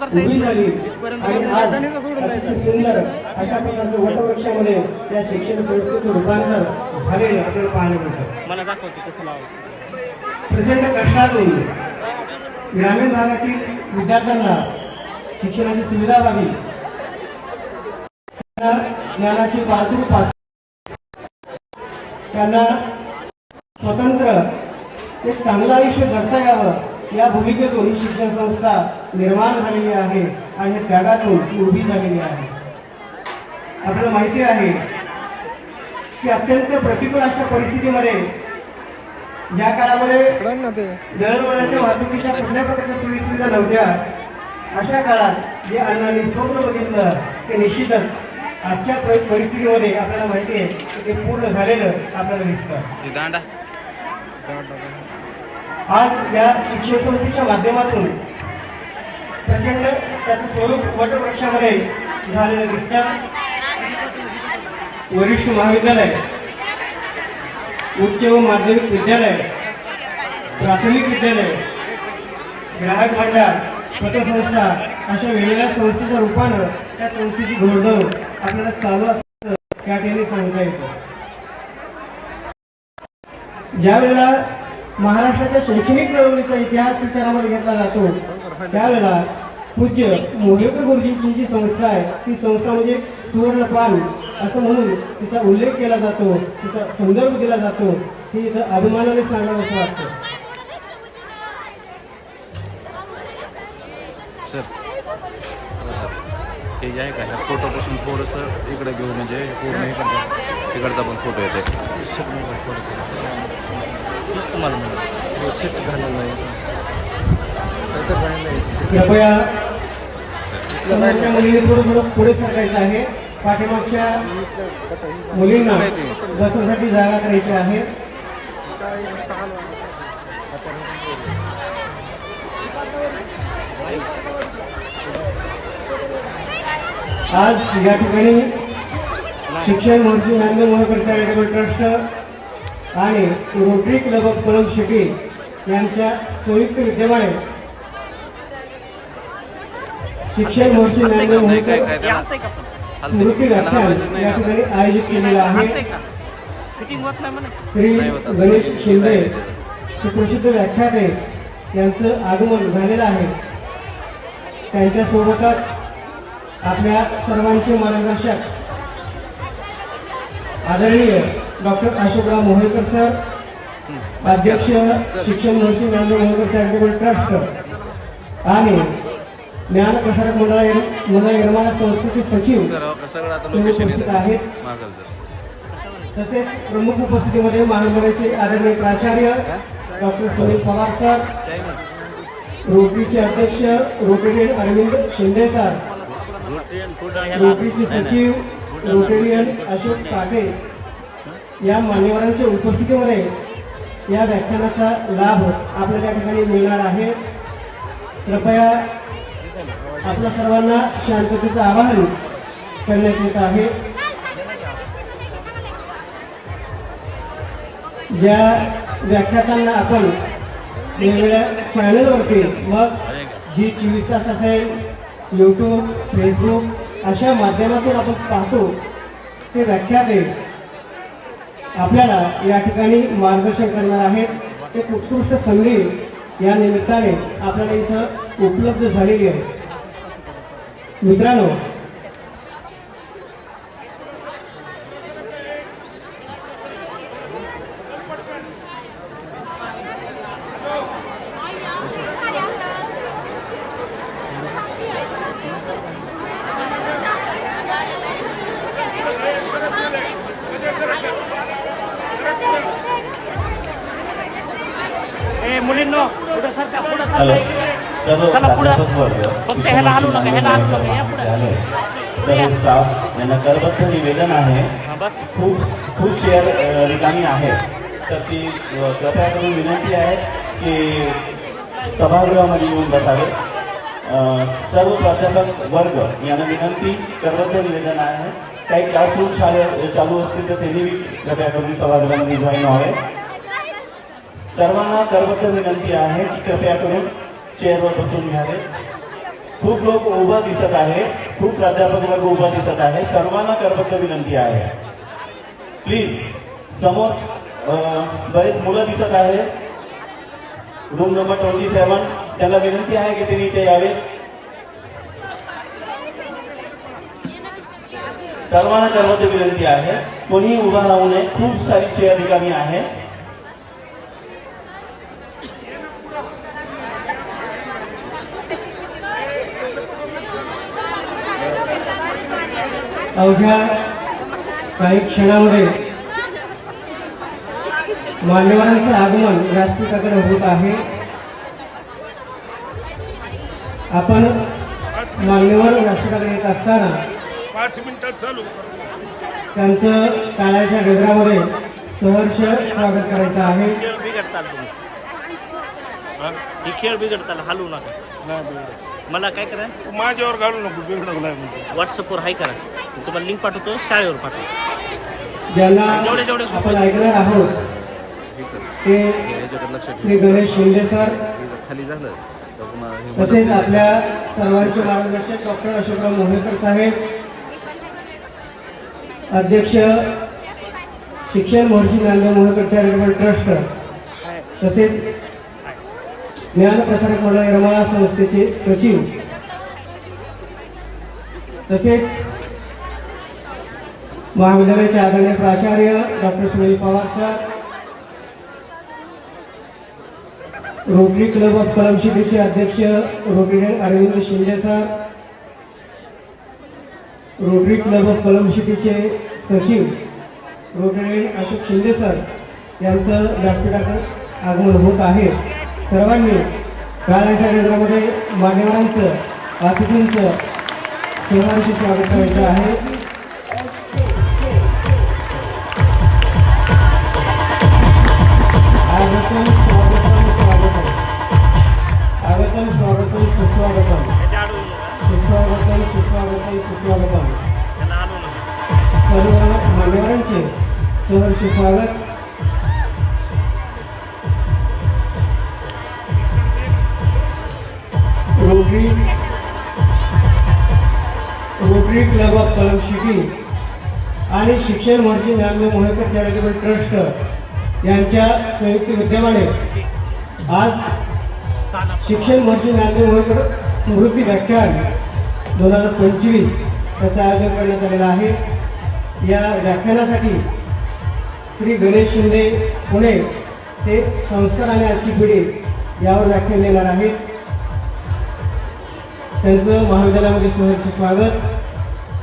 करता येत सोडून. सुंदर अशा प्रकारचं वटवृक्षामध्ये या शिक्षण संस्थेचं रूपांतर झालेले आपल्याला पाहायला मिळतं. मला दाखवते कसं लावायचं प्रचंड कष्टातून ग्रामीण भागातील विद्यार्थ्यांना शिक्षणाची सुविधा व्हावी. ज्ञानाची पातळी पास त्यांना स्वतंत्र एक चांगलं आयुष्य जगता यावं. या भूमिकेतून ही शिक्षण संस्था निर्माण झालेली आहे आणि त्यागातून उभी झालेली आहे आपल्याला माहिती आहे की अत्यंत प्रतिकूल अशा परिस्थितीमध्ये ज्या काळामध्ये दळणवळणाच्या वाहतुकीच्या कुठल्या प्रकारच्या सोयीसुविधा नव्हत्या अशा काळात जे अण्णांनी स्वप्न बघितलं ते निश्चितच आजच्या परिस्थितीमध्ये आपल्याला माहिती आहे की ते पूर्ण झालेलं आपल्याला दिसतं. दांडा. आज या शिक्षण समितीच्या माध्यमातून प्रचंड त्याचं स्वरूप वटवृक्षामध्ये झालेलं दिसतं. वरिष्ठ महाविद्यालय उच्च व माध्यमिक विद्यालय प्राथमिक विद्यालय ग्राहक मंडळ पतसंस्था अशा वेगवेगळ्या संस्थेच्या रूपानं त्या संस्थेची घोडदौड आपल्याला चालू असतं त्या ठिकाणी सांगता येतं. ज्या वेळेला महाराष्ट्राच्या शैक्षणिक चळवळीचा इतिहास विचारामध्ये घेतला जातो. त्यावेळेला पूज्य मोहेकर गुरुजींची जी संस्था आहे ती संस्था म्हणजे सुवर्णपान असं म्हणून तिचा उल्लेख केला जातो तिचा संदर्भ दिला जातो. हे इथं अभिमानाने सांगावं असं वाटतं. सर हे जे आहे का ह्या फोटोपासून थोडंसं इकडे घेऊ म्हणजे पूर्ण इकडचा तिकडचा पण फोटो येते. तुम्हाला कृपया समोरच्या मुलीने थोडं थोडं पुढे सरकायचं आहे. पाठीमागच्या मुलींना बसण्यासाठी जागा करायची आहे. आज या ठिकाणी शिक्षण महर्षी ज्ञानदेव मोहकर चॅरिटेबल ट्रस्ट आणि Rotary club of Kalamb city यांच्या संयुक्त विद्यमाने शिक्षण महर्षी स्मृती व्याख्यान या ठिकाणी आयोजित केलेलं आहे. श्री गणेश शिंदे सुप्रसिद्ध व्याख्याते यांचं आगमन झालेलं आहे. त्यांच्यासोबतच आपल्या सर्वांचे मार्गदर्शक आदरणीय डॉक्टर अशोकराव मोहेकर सर अध्यक्ष शिक्षण महर्षी ज्ञानदेव मोहेकर चॅरिटेबल ट्रस्ट आणि ज्ञान प्रसारक मंडळ मंडळ निर्माण संस्थेचे सचिव उपस्थित आहेत. तसेच प्रमुख उपस्थितीमध्ये महाविद्यालयाचे आदरणीय प्राचार्य डॉक्टर सुनील पवार सर रोटरीचे अध्यक्ष रोटेरियन अरविंद शिंदे सर रोटरीचे सचिव रोटेरियन अशोक काटे या मान्यवरांच्या उपस्थितीमध्ये या व्याख्यानाचा लाभ आपल्याला या ठिकाणी मिळणार आहे. कृपया आपल्या सर्वांना शांततेचं आवाहन करण्यात येत आहे. ज्या व्याख्यातांना आपण वेगवेगळ्या चॅनलवरती मग जी चोवीस तास असेल यूट्यूब फेसबुक अशा माध्यमातून आपण पाहतो ते व्याख्याते आपल्याला या ठिकाणी मार्गदर्शन करणार आहेत. एक उत्कृष्ट संधी या निमित्ताने आपल्याला इथं उपलब्ध झालेली आहे. मित्रांनो चला पुढं. फक्त ह्याला हालू नका, ह्याला हालू नका, या पुढं. सर्व स्टाफ यांना करबद्ध निवेदन आहे खूप खूप चेअर रिकामी आहे तर ती कृपया करून विनंती आहे की सभागृहामध्ये येऊन बसावे सर्व प्राध्यापक वर्ग यांना विनंती करबद्ध निवेदन आहे काही क्लासरूम शाळे चालू असतील तर त्यांनी कृपया करून सभागृहामध्ये जॉईन व्हावे सर्वांना करबद्ध विनंती आहे. की कृपया करून चेअरवर बसून घ्यावे खूप लोक उभा दिसत आहे खूप प्राध्यापक वर्ग उभा दिसत आहे. सर्वांना करबद्ध विनंती आहे. प्लीज़ समोर बरेच मुलं दिसत आहे रूम नंबर ट्वेंटी सेवन विनंती आहे की त्यांनी इथे यावे. सर्वांना करबद्ध विनंती आहे. कोणी उभा राहू नये. खूप सारी चेअर रिकामी आहे अवघ्या काही क्षणामध्ये मान्यवरांचं आगमन व्यासपीठाकडे होत आहे. आपण मान्यवर व्यासपीठाकडे येत असताना पाच मिनिटात चालू. त्यांचं काळाच्या गजरामध्ये सहर्ष स्वागत करायचं आहे. खेळ बिघडताल तुम्ही. ही? खेळ बिघडताल हलवू नका. मला काय करा? माझ्यावर घालू नको म्हणजे व्हॉट्सअपवर हाय करा. मी तुम्हाला लिंक पाठवतो शाळेवर पाठवतो. जेवढे- जेवढे- आपण ऐकणार आहोत ते श्री गणेश शिंदे सर खाली झालं तसेच आपल्या सर्वांचे मार्गदर्शक डॉक्टर अशोकराव मोहेकर साहेब अध्यक्ष शिक्षण महर्षी ज्ञानदेव मोहेकर चॅरिटेबल ट्रस्ट तसेच ज्ञान प्रसारक मंडळ यरमाळा संस्थेचे सचिव तसेच महाविद्यालयाचे आदरणीय प्राचार्य doctor Sunil Pawar sir Rotary club of कलमशिटीचे अध्यक्ष Rotarian Arvind Shinde sir Rotary club of कलमशिटीचे सचिव रोटरीडन अशोक शिंदे सर यांचं व्यासपीठाकडे आगमन होत आहे. सर्वांनी काळाच्या केंद्रामध्ये मान्यवरांचं अतिथींचं सहर्ष स्वागत करायचं आहे. सुस्वागतम सुस्वागतम सुस्वागतम सर्व मान्यवरांचे सहर्ष स्वागत rotary rotary club of Kallam city आणि शिक्षण महर्षी ज्ञानदेव मोहेकर चॅरिटेबल ट्रस्ट यांच्या संयुक्त विद्यमाने आज शिक्षण महर्षी ज्ञानदेव मोहेकर स्मृती व्याख्यान दोन हजार पंचवीस त्याचं आयोजन करण्यात आलेलं आहे. या व्याख्यानासाठी श्री गणेश शिंदे पुणे हे संस्कार आणि आजची पिढी यावर व्याख्यान देणार आहेत. त्यांचं महाविद्यालयामध्ये सहर्ष स्वागत.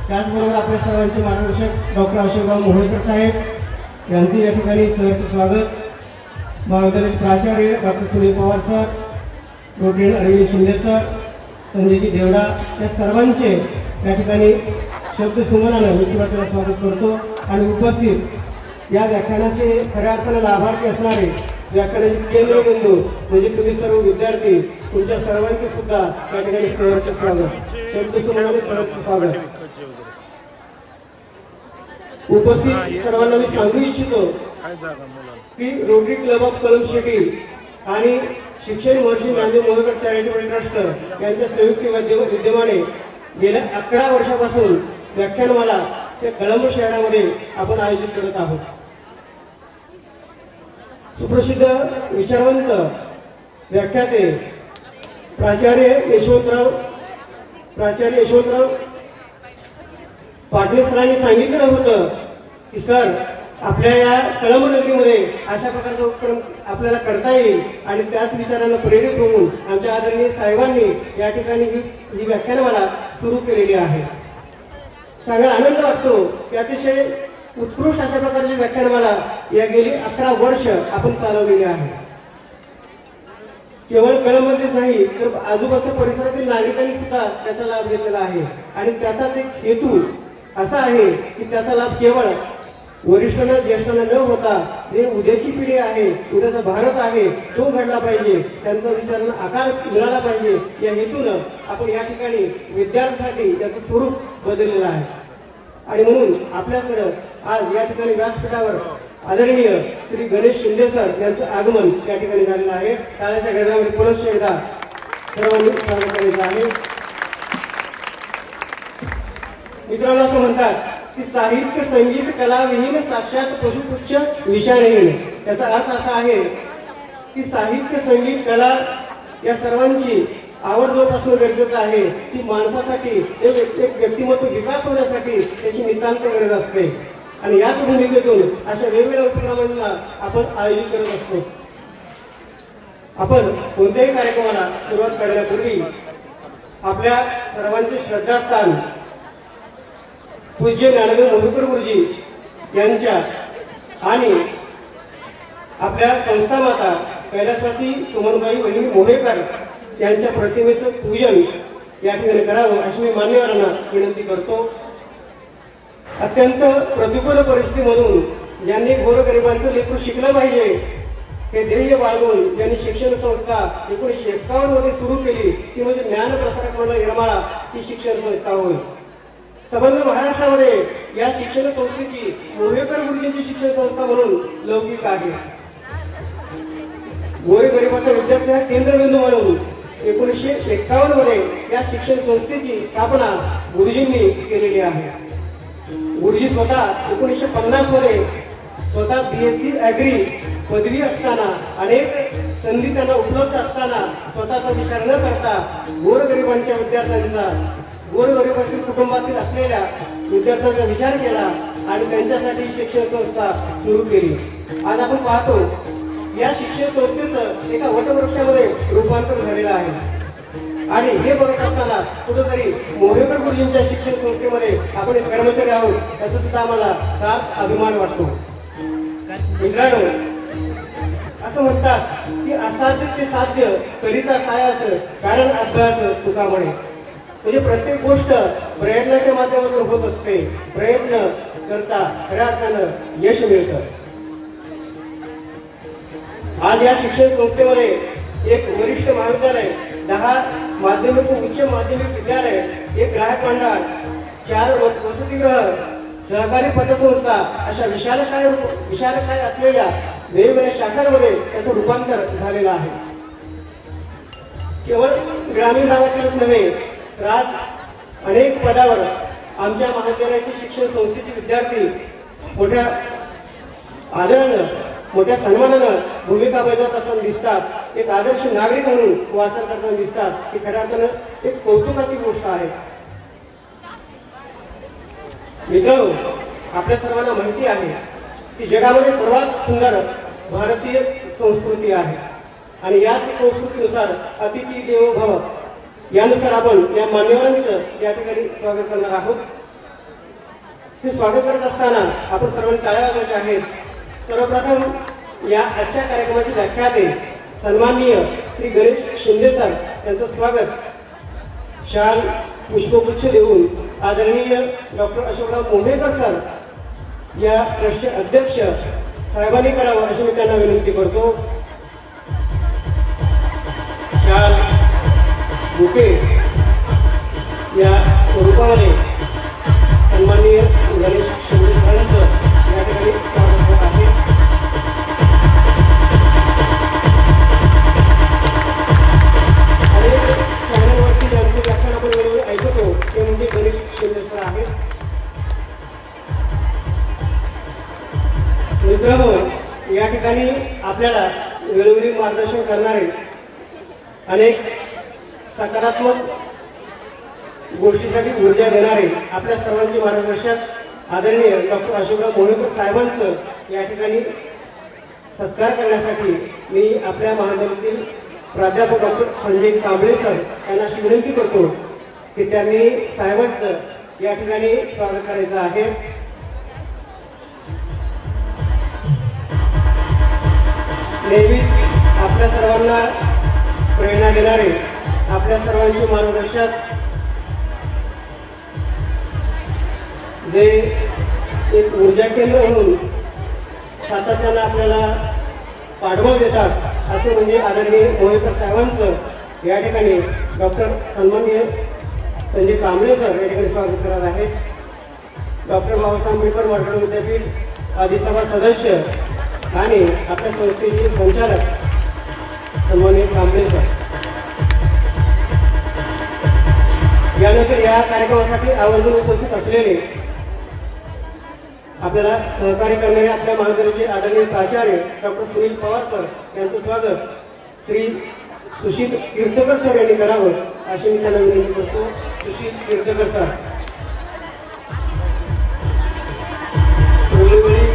त्याचबरोबर आपल्या सर्वांचे मार्गदर्शक डॉक्टर अशोकराव मोहोळकर साहेब यांचे या ठिकाणी सहर्ष स्वागत. महाविद्यालयाचे प्राचार्य doctor Sunil Pawar sir Rotary Arvind Shinde sir Sanjayji Devda या सर्वांचे या ठिकाणी शब्द सुमनानं मी सुरुवातीला स्वागत करतो आणि उपस्थित या व्याख्यानाचे खऱ्या अर्थानं लाभार्थी असणारे व्याख्यानाचे केंद्रबिंदू म्हणजे तुम्ही सर्व विद्यार्थी तुमच्या सर्वांचे सुद्धा या ठिकाणी सहर्ष स्वागत. शब्द सुमनाने सहर्ष स्वागत. उपस्थित सर्वांना मी सांगू इच्छितो की rotary club of Kallam city आणि शिक्षण महर्षी ज्ञानदेव मोहकर चॅरिटेबल ट्रस्ट यांच्या संयुक्त विद्यमाने गेल्या अकरा वर्षापासून व्याख्यानमाला ते कळंब शहरामध्ये आपण आयोजित करत आहोत. सुप्रसिद्ध विचारवंत व्याख्याते प्राचार्य यशवंतराव प्राचार्य यशवंतराव पाटील सरांनी सांगितलं होतं की सर आपल्या या कळमनगरीमध्ये अशा प्रकारचा उपक्रम आपल्याला करता येईल आणि त्याच विचारांना प्रेरित होऊन आमच्या आदरणीय साहेबांनी या ठिकाणी ही व्याख्यानमाला सुरू केलेली आहे. चांगला आनंद वाटतो की अतिशय उत्कृष्ट अशा प्रकारची व्याख्यानमाला या गेली अकरा वर्ष आपण चालवलेली आहे. केवळ कळंबमध्येच नाही तर आजूबाजूच्या परिसरातील नागरिकांनी सुद्धा त्याचा लाभ घेतलेला आहे. आणि त्याचाच एक हेतू असा आहे की त्याचा लाभ केवळ वरिष्ठांना ज्येष्ठांना न होता जे उद्याची पिढी आहे उद्याचा भारत आहे तो घडला पाहिजे. त्यांचा विचारांना आकार मिळाला पाहिजे. या हेतूनं आपण या ठिकाणी विद्यार्थ्यांसाठी त्याचं स्वरूप बदललेलं आहे. आणि म्हणून आपल्याकडं आज या ठिकाणी व्यासपीठावर आदरणीय श्री गणेश शिंदे सर यांचं आगमन या ठिकाणी झालेलं आहे. टाळ्याच्या गजरामध्ये पुनश्च एकदा सर्वांनी स्वागत करायचं आहे. मित्रांनो असं म्हणतात की साहित्य संगीत कला विहीन साक्षात पशुपुच्छ विषाणहीन त्याचा अर्थ असा आहे की साहित्य संगीत कला या सर्वांची आवड जोपासणं गरजेचं आहे. ती माणसासाठी एक व्यक्तिमत्व विकास होण्यासाठी त्याची नितांत गरज असते. आणि याच भूमिकेतून अशा वेगवेगळ्या उपक्रमांना आपण आयोजित करत असतो. आपण कोणत्याही कार्यक्रमाला सुरुवात करण्यापूर्वी आपल्या सर्वांचे श्रद्धास्थान पूज्य ज्ञानदेव मधुकर गुरुजी यांच्या आणि आपल्या संस्था माता कैलासवासी सुमनबाई वहिनी मोहेकर यांच्या प्रतिमेचं पूजन या ठिकाणी करावं अशी मी मान्यवरांना विनंती करतो. अत्यंत प्रतिकूल परिस्थितीमधून ज्यांनी गोरगरिबांचं लेकरू शिकलं पाहिजे हे ध्येय बाळगून ज्यांनी शिक्षण संस्था एकोणीसशे एक्कावन्नमध्ये सुरू केली ती म्हणजे ज्ञान प्रसारक मंडळ निर्माळा ही शिक्षण संस्था होय. संबंध महाराष्ट्रामध्ये या शिक्षण संस्थेची मोहेकर गुरुजींची शिक्षण संस्था म्हणून लौकिक आहे. गोरगरिबाचा विद्यार्थी हा केंद्रबिंदू म्हणून एकोणीसशे एक्कावन्नमध्ये या शिक्षण संस्थेची स्थापना गुरुजींनी केलेली आहे. गुरुजी स्वतः एकोणीसशे पन्नासमध्ये स्वतः बीएससी अॅग्री पदवी असताना अनेक संधी त्यांना उपलब्ध असताना स्वतःचा विचार न करता गोरगरिबांच्या विद्यार्थ्यांचा गोरगरिबातील कुटुंबातील असलेल्या विद्यार्थ्यांचा विचार केला आणि त्यांच्यासाठी शिक्षण संस्था सुरू केली. आज आपण पाहतो या शिक्षण संस्थेचं एका वटवृक्षामध्ये रूपांतर झालेलं आहे. आणि हे बघत असताना कुठंतरी मोहेकर गुरुजींच्या शिक्षण संस्थेमध्ये आपण एक कर्मचारी आहोत याचा सुद्धा आम्हाला साथ अभिमान वाटतो. मित्रांनो असं म्हणतात की असाध्य ते साध्य करिता सायास कारण अभ्यास सुखामुळे. म्हणजे प्रत्येक गोष्ट प्रयत्नाच्या माध्यमातून होत असते. प्रयत्न करता खऱ्या अर्थानं यश मिळतं. आज या शिक्षण संस्थेमध्ये एक वरिष्ठ महाविद्यालय दहा माध्यमिक उच्च माध्यमिक विद्यालय एक ग्राहक मंडळ चार वसतिगृह सहकारी पतसंस्था अशा विशालकाय विशालकाय असलेल्या वेगवेगळ्या शाखांमध्ये त्याचं रूपांतर झालेलं आहे. केवळ ग्रामीण भागातीलच नव्हे तर आज अनेक पदावर आमच्या महाविद्यालयाचे शिक्षण संस्थेचे विद्यार्थी मोठ्या आदरानं मोठ्या सन्मानानं भूमिका बजावत असताना दिसतात. एक आदर्श नागरिक म्हणून वाचन करताना दिसतात. ही खऱ्या अर्थानं एक कौतुकाची गोष्ट आहे. मित्र आपल्या सर्वांना माहिती आहे की जगामध्ये सर्वात सुंदर भारतीय संस्कृती आहे. आणि याच संस्कृतीनुसार अतिथी देवो भव यानुसार आपण या मान्यवरांचं या ठिकाणी स्वागत करणार आहोत. हे स्वागत करत असताना आपण सर्वांनी टाळ्या वाजवायचे आहेत. सर्वप्रथम या आजच्या कार्यक्रमाचे व्याख्याते सन्माननीय श्री गणेश शिंदे सर यांचं स्वागत. शाल पुष्पगुच्छ देऊन आदरणीय डॉक्टर अशोकराव मोंढेकर सर या ट्रस्टचे अध्यक्ष साहेबांनी करावं अशी मी त्यांना विनंती करतो. बुके या स्वरूपामध्ये सन्माननीय गणेश शिंदे सरांचं या ठिकाणी स्वागत होत आहे. अनेक चॅनलवरती ज्यांचे व्याख्यान आपण वेळोवेळी ऐकतो ते म्हणजे गणेश शिंदे सर आहेत. मित्रांनो या ठिकाणी आपल्याला वेळोवेळी मार्गदर्शन करणारे अनेक सकारात्मक गोष्टीसाठी ऊर्जा देणारे आपल्या सर्वांचे मार्गदर्शक आदरणीय डॉक्टर अशोकराव मोहेकर साहेबांचं या ठिकाणी सत्कार करण्यासाठी मी आपल्या महानगरीतील प्राध्यापक डॉक्टर संजय कांबळे सर यांना अशी विनंती करतो की त्यांनी साहेबांचं या ठिकाणी स्वागत करायचं आहे. नेहमीच आपल्या सर्वांना प्रेरणा देणारे आपल्या सर्वांचे मार्गदर्शक. जे एक ऊर्जा केंद्र म्हणून सातत्यानं आपल्याला पाठबळ देतात असे म्हणजे आदरणीय मोहेकर साहेबांचं या ठिकाणी डॉक्टर सन्माननीय संजय कांबळे सर या ठिकाणी स्वागत करत आहेत. डॉक्टर बाबासाहेब आंबेडकर मराठवाडा विद्यापीठ अधिसभा सदस्य आणि आपल्या संस्थेचे संचालक सन्माननीय कांबळे सर. यानंतर या कार्यक्रमासाठी आवर्जून उपस्थित असलेले आपल्याला सहकार्य करणारे आपल्या महाविद्यालयाचे आदरणीय प्राचार्य डॉक्टर सुनील पवार सर यांचं स्वागत. श्री सुशील कीर्तकर सर यांनी करावं अशी मी त्यांना विनंती करतो. सुशील कीर्तकर सर. वेळोवेळी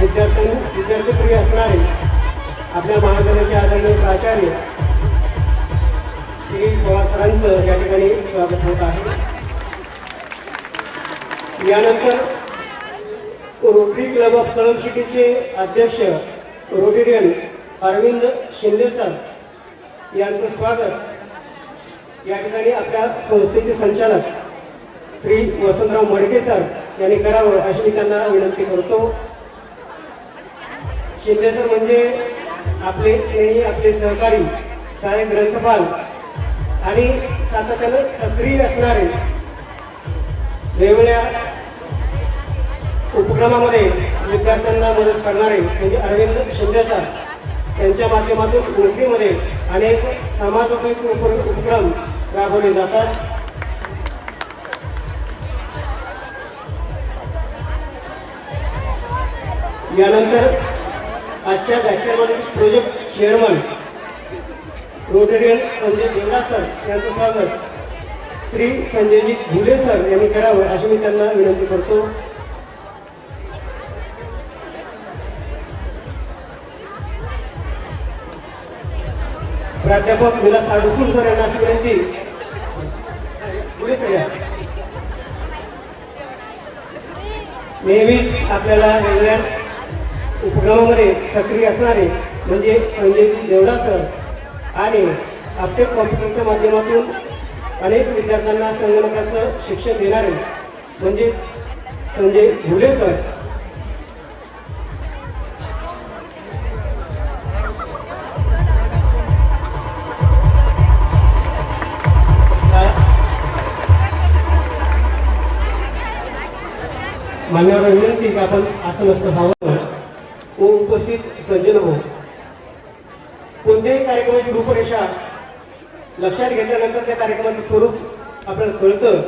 विद्यार्थ्यांनी विद्यार्थीप्रिय असणारे आपल्या महाविद्यालयाचे आदरणीय प्राचार्य स्वागत होत आहे. यानंतर रोटरी क्लब ऑफ कळम सिटीचे अध्यक्ष रोटेरियन अरविंद शिंदे सर यांचं स्वागत. या ठिकाणी आपल्या संस्थेचे संचालक श्री वसंतराव मडके सर यांनी करावं अशी मी त्यांना विनंती करतो. शिंदे सर म्हणजे आपले स्नेही आपले सहकारी साहेब ग्रंथपाल आणि सातत्यानं सक्रिय असणारे वेगवेगळ्या उपक्रमामध्ये विद्यार्थ्यांना मदत करणारे म्हणजे अरविंद शिंदे सर त्यांच्या माध्यमातून नोकरीमध्ये अनेक समाजोपयोगी उप उपक्रम राबवले जातात. यानंतर आजच्या व्याख्यानमालेचे project chairman Rotarian Sanjay Devra sir यांचं स्वागत. श्री संजयजी भुले सर यांनी करावं अशी मी त्यांना विनंती करतो. प्राध्यापक विलास आडसूर सर यांना अशी विनंती. सर नेहमीच आपल्याला वेगवेगळ्या उपक्रमामध्ये सक्रिय असणारे म्हणजे संजयजी देवडा सर आणि अपटेक कॉम्प्युटरच्या माध्यमातून अनेक विद्यार्थ्यांना संगणकाचं शिक्षण देणारे म्हणजेच संजय घुले सर. मान्यवर विनंती की आपण असं नसतं व्हावं व उपस्थित सज्जन हो. कोणत्याही कार्यक्रमाची रूपरेषा लक्षात घेतल्यानंतर त्या कार्यक्रमाचं स्वरूप आपल्याला कळतं.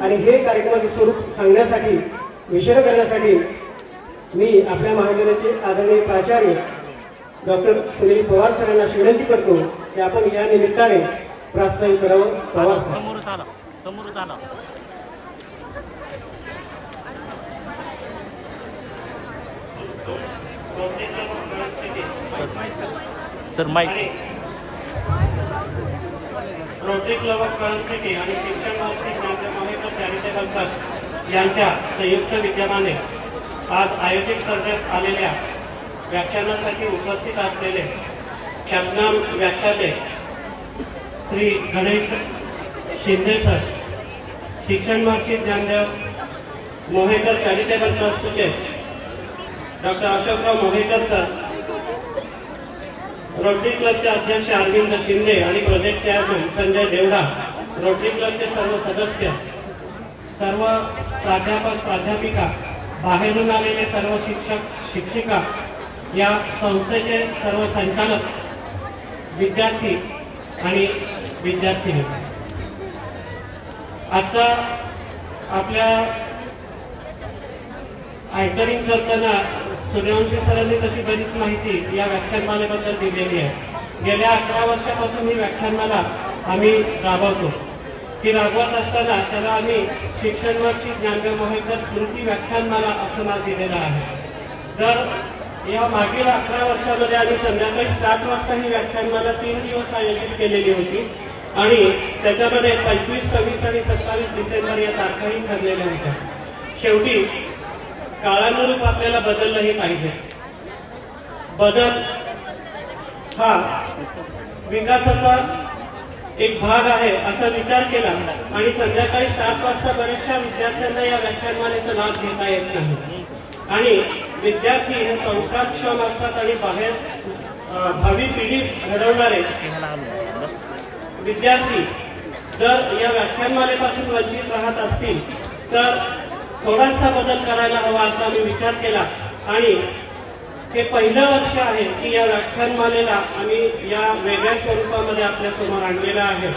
आणि हे कार्यक्रमाचं स्वरूप सांगण्यासाठी विषय करण्यासाठी मी आपल्या महाविद्यालयाचे आदरणीय प्राचार्य डॉक्टर सुनील पवार सर यांना अशी विनंती करतो की आपण या निमित्ताने प्रास्ताविक करावं पवार सर समोर आला समोर आला sir mike Rotary club of Kalamb आणि शिक्षण मंत्री चॅरिटेबल ट्रस्ट यांच्या संयुक्त विद्यमाने आज आयोजित करण्यात आलेल्या व्याख्यानासाठी उपस्थित असलेले ख्यातनाम व्याख्याते श्री गणेश शिंदे सर शिक्षण मंत्री ज्ञानदेव मोहेकर चॅरिटेबल ट्रस्टचे doctor Ashokrao Mohekar sir Rotary क्लबचे अध्यक्ष अरविंद शिंदे आणि project chairman Sanjay Devda. Rotary क्लबचे सर्व सदस्य सर्व प्राध्यापक प्राध्यापिका बाहेरून आलेले सर्व शिक्षक शिक्षिका या संस्थेचे सर्व संचालक विद्यार्थी आणि विद्यार्थिनी. आता आपल्या अँकरिंग करताना सूर्यवंशी सरांनी तशी बरीच माहिती या व्याख्यानमालेबद्दल दिलेली आहे. गेल्या अकरा वर्षापासून ही व्याख्यानमाला आम्ही राबवतो. ती राबवत असताना त्याला आम्ही शिक्षण वर्षी ज्ञानदेव मोहेकर स्मृती व्याख्यानमाला असं नाव दिलेलं आहे. तर या मागील अकरा वर्षामध्ये आम्ही संध्याकाळी सात वाजता ही व्याख्यानमाला तीन दिवस आयोजित केलेली होती आणि त्याच्यामध्ये पंचवीस सव्वीस आणि सत्तावीस डिसेंबर या तारखाही ठरलेल्या होत्या. शेवटी काळानुरूप आपल्याला बदललंही पाहिजे. बदल हा विकासाचा एक भाग आहे असा विचार केला आणि संध्याकाळी सात वाजता बऱ्याचशा विद्यार्थ्यांना या व्याख्यानमालेचा लाभ घेता येत नाही. आणि विद्यार्थी हे संस्कारक्षम असतात आणि बाहेर भावी पिढी घडवणारे विद्यार्थी जर या व्याख्यानमालेपासून वंचित राहत असतील तर थोडासा बदल करायला हवा असा आम्ही विचार केला. आणि हे पहिलं वर्ष आहे की या व्याख्यानमालेला आम्ही या वेगळ्या स्वरूपामध्ये आपल्यासमोर आणलेलं आहे.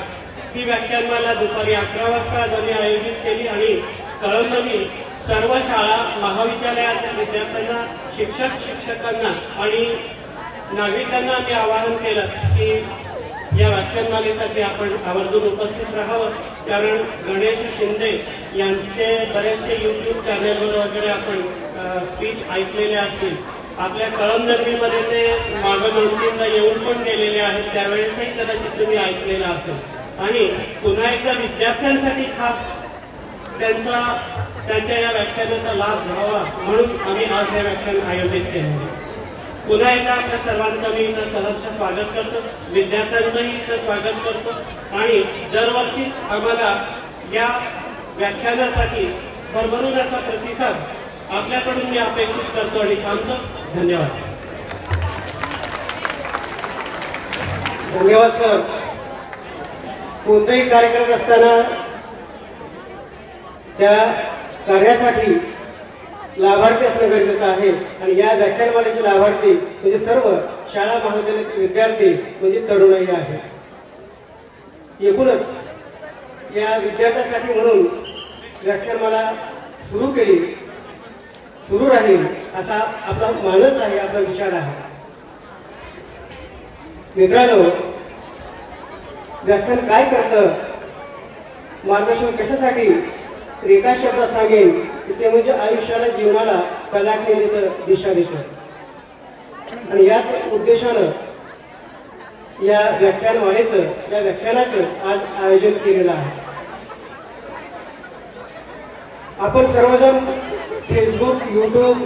ही व्याख्यानमाला दुपारी अकरा वाजता आज आम्ही आयोजित केली आणि कळंबनी सर्व शाळा महाविद्यालयातील विद्यार्थ्यांना शिक्षक शिक्षकांना आणि नागरिकांना आम्ही आवाहन केलं की या व्याख्यानमालेसाठी आपण आवर्जून उपस्थित राहावं. कारण गणेश शिंदे यांचे बरेचसे युट्यूब चॅनेलवर वगैरे आपण स्पीच ऐकलेले असतील. आपल्या कळमदर्मीमध्ये ते मागं दोन तीनदा येऊन पण गेलेले आहेत. त्यावेळेसही कदाचित तुम्ही ऐकलेलं असेल. आणि पुन्हा एकदा विद्यार्थ्यांसाठी खास त्यांचा त्यांच्या या व्याख्यानाचा लाभ घ्यावा म्हणून आम्ही आज हे व्याख्यान आयोजित केले पुन्हा एकदा आपल्या सर्वांचं मी इथं सहर्ष स्वागत करतो. विद्यार्थ्यांचंही इथं स्वागत करतो. आणि दरवर्षीच आम्हाला या व्याख्यानासाठी भरभरून असा प्रतिसाद आपल्याकडून मी अपेक्षित करतो आणि थांबतो. धन्यवाद. धन्यवाद सर. कोणताही कार्य करत असताना त्या कार्यासाठी लाभार्थी असणं गरजेचं आहे. आणि या व्याख्यानमालेचे लाभार्थी म्हणजे सर्व शाळा महाविद्यालयातील विद्यार्थी म्हणजे तरुणाई आहे एकूणच या विद्यार्थ्यासाठी म्हणून व्याख्यानमाला सुरू केली सुरू राहील असा आपला मानस आहे आपला विचार आहे. मित्रांनो व्याख्यान काय करतं? मार्गदर्शन कशासाठी? एका शब्दात सांगेन की ते म्हणजे आयुष्याला जीवनाला कलाटण्याचं दिशा देतं. आणि याच उद्देशानं या व्याख्यानमालेचं या व्याख्यानाचं आज आयोजन केलेलं आहे. आपण सर्वजण फेसबुक युट्यूब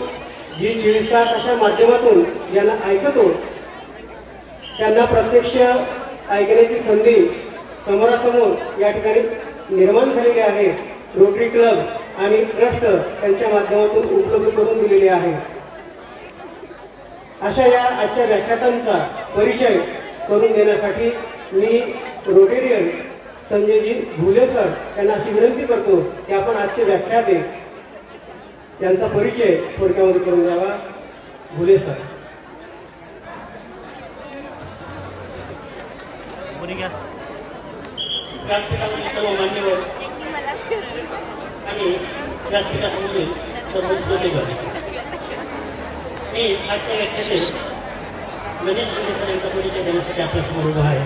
जी चोवीस तास अशा माध्यमातून ज्यांना ऐकतो त्यांना प्रत्यक्ष ऐकण्याची संधी समोरासमोर या ठिकाणी निर्माण झालेली आहे. रोटरी क्लब आणि ट्रस्ट यांच्या माध्यमातून उपलब्ध करून दिलेली आहे. अशा या आजच्या व्याख्यातांचा परिचय करून देण्यासाठी मी रोटेरियन संजयजी भुले सर यांना अशी विनंती करतो की आपण आजचे व्याख्याते यांचा परिचय थोडक्यामध्ये करून द्यावा. भुले सर सर्व मान्यवर. आणि व्यासपीठासमोरील सर्व श्रोतेगण मी आजच्या व्याख्याने गणेश शिंदे सर यांचा परिचय देण्यासाठी आपल्यासमोर उभा आहे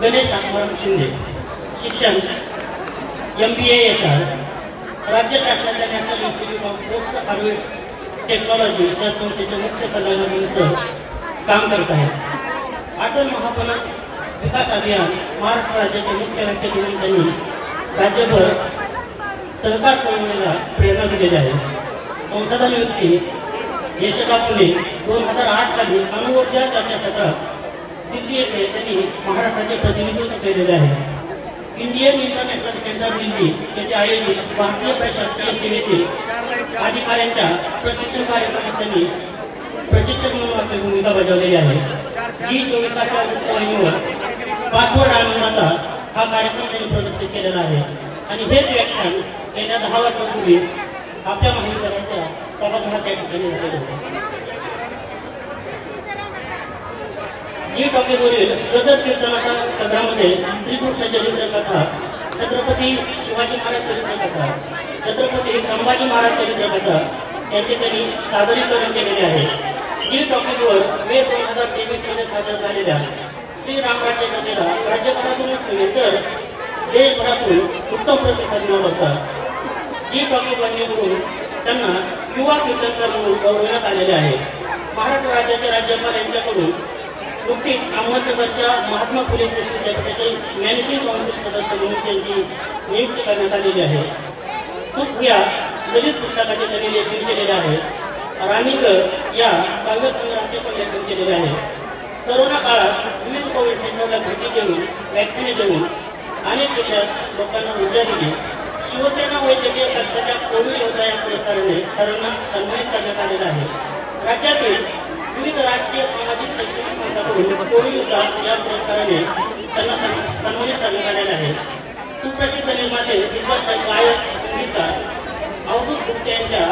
गणेश आत्माराम शिंदे शिक्षण M B A H R राज्य शासनाच्या national institute of post harvest technology या संस्थेचे मुख्य सल्लागार म्हणून सर काम करत आहेत अटल महापणा विकास अभियान महाराष्ट्र राज्याचे मुख्य व्याख्या म्हणून त्यांनी राज्यभर सहकार चळवळीला प्रेरणा दिलेली आहे. संशोधन व्यक्ती यशदा पुणे दोन हजार आठ साली अणुऊर्जा चर्चासत्रात दिल्ली येथे त्यांनी महाराष्ट्राचे प्रतिनिधित्व केलेले आहे. इंडियन इंटरनॅशनल सेंटर दिल्ली येथे आयोजित भारतीय प्रशासकीय सेवेतील अधिकाऱ्यांच्या प्रशिक्षण कार्यक्रमात त्यांनी प्रशिक्षक म्हणून आपली भूमिका बजावलेली आहे. जी चोवीसाच्या वृत्तवाहिनीवर पासवर्ड आनंदाचा हा कार्यक्रम त्यांनी प्रदर्शित केलेला आहे. आणि हेच व्याख्यान गेल्या दहा वर्षापूर्वी आपल्या महाविद्यालयाच्या सभागृहात या ठिकाणी झालेलं होतं. जी टॉपिकवरील गजर कीर्तनाच्या सदरामध्ये श्रीकृष्ण चरित्र कथा छत्रपती शिवाजी महाराज चरित्र कथा छत्रपती संभाजी महाराज चरित्र कथा यांचे त्यांनी सादरीकरण केलेले आहे. जी टॉपिकवर मे दोन हजार तेवीसमध्ये सादर झालेल्या श्री रामराज्य कथेला राज्यभरातूनच नव्हे तर देशभरातून उत्तम प्रतिसाद मिळत होता जी टॉकी म्हणून त्यांना युवा कीर्तनकार म्हणून गौरवण्यात आलेले आहे. महाराष्ट्र राज्याचे राज्यपाल यांच्याकडून नुकतीच अहमदनगरच्या महात्मा फुले कृषी विद्यापीठाचे मॅनेजिंग काउन्सिल सदस्य म्हणून त्यांची नियुक्ती करण्यात आलेली आहे. खूप या दलित पुस्तकाचे त्यांनी लेखन केलेले आहे. राणीकर या काव्यसंग्रहाचे पण लेखन केलेले आहे. करोना काळात विविध कोविड सेंटरला भेटी देऊन व्याख्याने देऊन अनेक जिल्ह्यात लोकांना ऊर्जा दिली शिवसेना वैद्यकीय कक्षाच्या कोविड योद्धा या पुरस्काराने सर्वांना सन्मानित करण्यात आलेला आहे. राज्यातील विविध राजकीय सामाजिक शैक्षणिक संस्थांकडून कोविड योद्धा या पुरस्काराने त्यांना सन्मानित करण्यात आलेले आहे. सुप्रसिद्ध निर्माते सिद्धार्थ गायक संगीतकार अवधूत गुप्ते यांच्या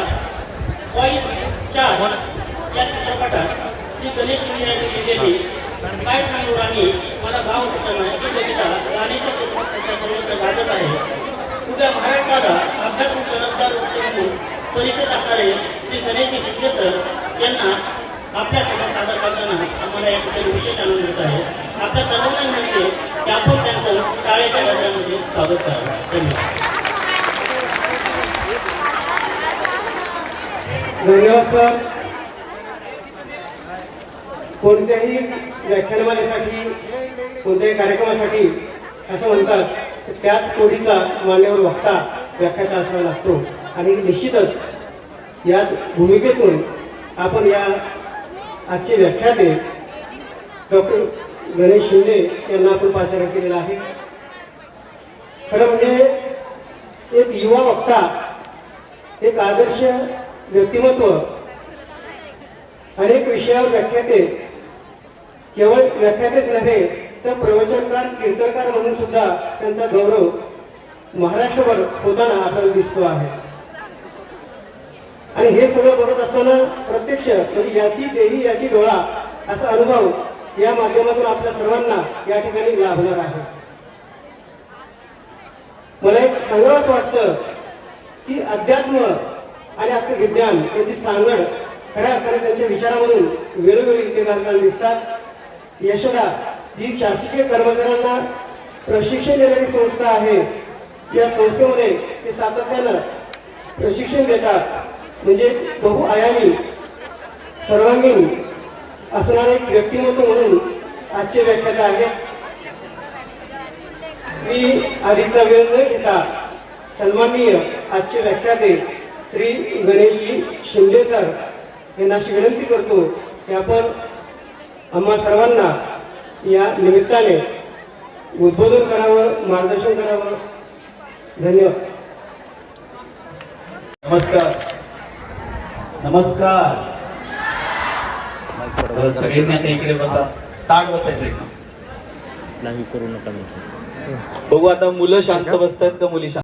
वाईट चार या चित्रपटात श्री गणेश लिहिलेली काय सांगू राणी मला गाव ही कविता राणीच्या सर्वत्र गाजत आहे. उद्या महाराष्ट्राला अभ्यास दर्जा म्हणून परिचय असणारे श्री गणेश शिंदे सर यांना आपल्यासमोर सादर करताना आम्हाला या ठिकाणी विशेष आनंद होत आहे. आपल्या सर्वांना म्हणते की आपण त्यांचं शाळेच्या गजरामध्ये स्वागत करावं. धन्यवाद. धन्यवाद सर. कोणत्याही व्याख्यानमालेसाठी कोणत्याही कार्यक्रमासाठी असं म्हणतात की त्याच तोडीचा मान्यवर वक्ता व्याख्याता असावा लागतो. आणि निश्चितच याच भूमिकेतून आपण या आजचे व्याख्याते डॉक्टर गणेश शिंदे यांना आपण पाचारण केलेला आहे. खरं म्हणजे एक युवा वक्ता एक आदर्श व्यक्तिमत्व अनेक विषयावर व्याख्याते केवळ व्याख्यातच नव्हे तर प्रवचनकार कीर्तनकार म्हणून सुद्धा त्यांचा गौरव महाराष्ट्रभर होताना आपल्याला दिसतो आहे. आणि हे सगळं बघत असताना प्रत्यक्ष म्हणजे याची देही याची डोळा असा अनुभव या माध्यमातून आपल्या सर्वांना या ठिकाणी लाभणार आहे. मला एक सांगावंच वाटतं की अध्यात्म आणि आजचं विज्ञान यांची सांगड खऱ्या अर्थाने त्यांच्या विचारामधून वेळोवेळी ते दिसतात. यशोदा जी शासकीय कर्मचाऱ्यांना प्रशिक्षण देणारी संस्था आहे या संस्थेमध्ये ते सातत्यानं प्रशिक्षण देतात. म्हणजे बहुआयामी सर्वांगीण असणारे एक व्यक्तिमत्व म्हणून आजचे व्याख्याता आहेत. मी आधीचा वेळ न घेता सन्माननीय आजचे व्याख्याते श्री गणेशजी शिंदे सर यांना अशी विनंती करतो की आपण आम्हा सर्वांना या निमित्ताने उद्बोधन करावं मार्गदर्शन करावं. धन्यवाद. नमस्कार. नमस्कार. सगळ्यांनी आता इकडे बसा. ताट बसायचं एकदम लाईव्ह करू नका. बघू आता मुलं शांत बसतायत का मुली शांत?